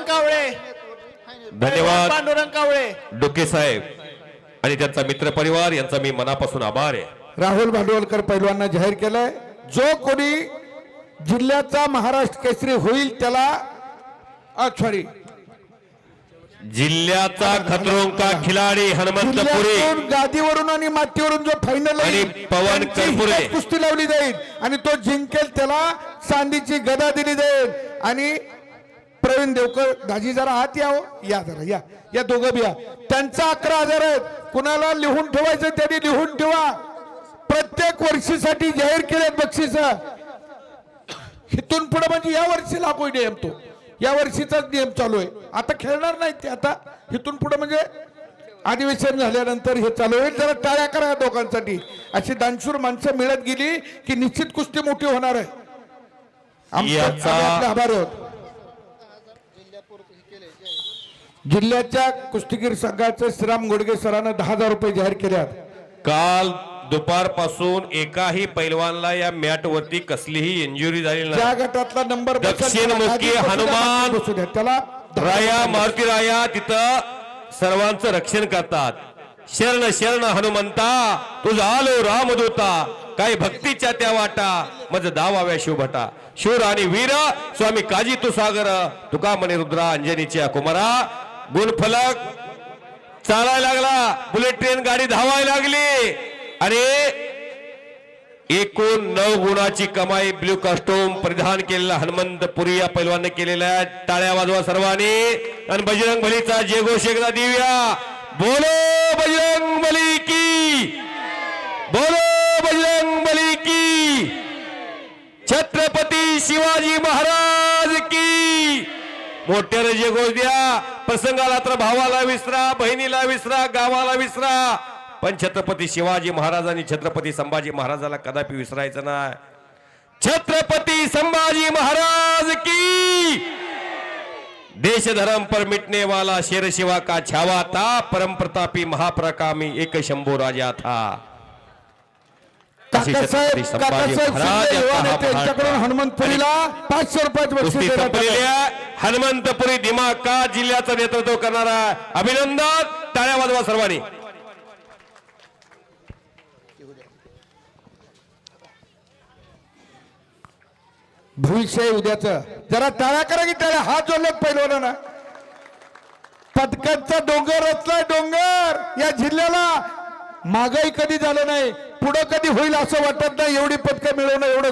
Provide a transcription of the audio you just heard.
पांडुरंग कावळे. धन्यवाद. पांडुरंग कावळे. डोके साहेब आणि त्यांचा मित्र परिवार यांचा मी मनापासून आभार आहे. राहुल भांडवलकर पैलवांना जाहीर केलंय. जो कोणी जिल्ह्याचा महाराष्ट्र केसरी होईल त्याला सॉरी जिल्ह्याचा खतरों का खिलाडी हनुमंत पुरी. जिल्ह्यातून गादीवरून आणि मातीवरून जो फायनल आणि पवन करपुरे. कुस्ती लावली जाईल आणि तो जिंकेल त्याला चांदीची गदा दिली जाईल. आणि प्रवीण देवकर दाजी जरा आत या हो. या जरा या. या दोघं बी या. त्यांचा अकरा हजार आहेत. कुणाला लिहून ठेवायचं त्यांनी लिहून ठेवा. प्रत्येक वर्षीसाठी जाहीर केलेत बक्षीस. इथून पुढे म्हणजे या वर्षी लागू नियम तो. या वर्षीचाच नियम चालू आहे. आता खेळणार नाहीत ते आता. इथून पुढे म्हणजे अधिवेशन झाल्यानंतर हे चालू होईल. जरा टाळ्या करा या दोघांसाठी. अशी दानशूर माणसं मिळत गेली की निश्चित कुस्ती मोठी होणार आहे. आभारी आहोत. जिल्ह्याच्या कुस्तीगीर संघाचे श्रीराम गोडगे सरांना दहा हजार रुपये जाहीर केले आहेत काल दुपारपासून एकाही पैलवानला या मॅट वरती कसलीही इंजुरी झालेली ज्या नाही गटातला नंबर हनुमान. त्याला राया मारुती राया तिथं सर्वांचं रक्षण करतात. शरण शरण हनुमंता तुझा आलो रामदूता. काही भक्तीच्या त्या वाटा मज दावाव्या शिवभटा शूर आणि वीर स्वामी काजी तू सागर तुका म्हणे रुद्रा अंजनीच्या कुमारा गुणफलक चालायला लागला. बुलेट ट्रेन गाडी धावायला लागली. आणि एकूण नऊ गुणाची कमाई ब्ल्यू कॉस्ट्युम परिधान केलेला हनुमंत पुरी या पैलवानने केलेल्या आहे. टाळ्या वाजवा सर्वांनी. आणि बजरंग भलीचा जे घोष एकदा देऊया. बोलो बजरंग बली की बोलो बजरंग बली की छत्रपती शिवाजी महाराज की मोठ्याने जे घोष द्या. प्रसंगाला तर भावाला विसरा बहिणीला विसरा गावाला विसरा. पण छत्रपती शिवाजी महाराज आणि छत्रपती संभाजी महाराजाला कदापि विसरायचं नाही. छत्रपती संभाजी महाराज की देश धर्म पर मिटने वाला शेर शिवा का छावा था परम प्रतापी महाप्रकामी एक शंभू राजा था. काकासाहेब हा. हनुमंतपुरीला पाचशे रुपयाचं हनुमंतपुरी दिमाका जिल्ह्याचं नेतृत्व करणारा अभिनंदन टाळ्या वाजवा सर्वांनी. भविष्य आहे उद्याचं. जरा टाळ्या करा की टाळ्या हात जोडले पहिलवाना ना. पदकांचा डोंगर असलाय डोंगर या जिल्ह्याला. मागाई कधी झालं नाही पुढं कधी होईल असं वाटत नाही एवढी पदकं मिळवणं एवढं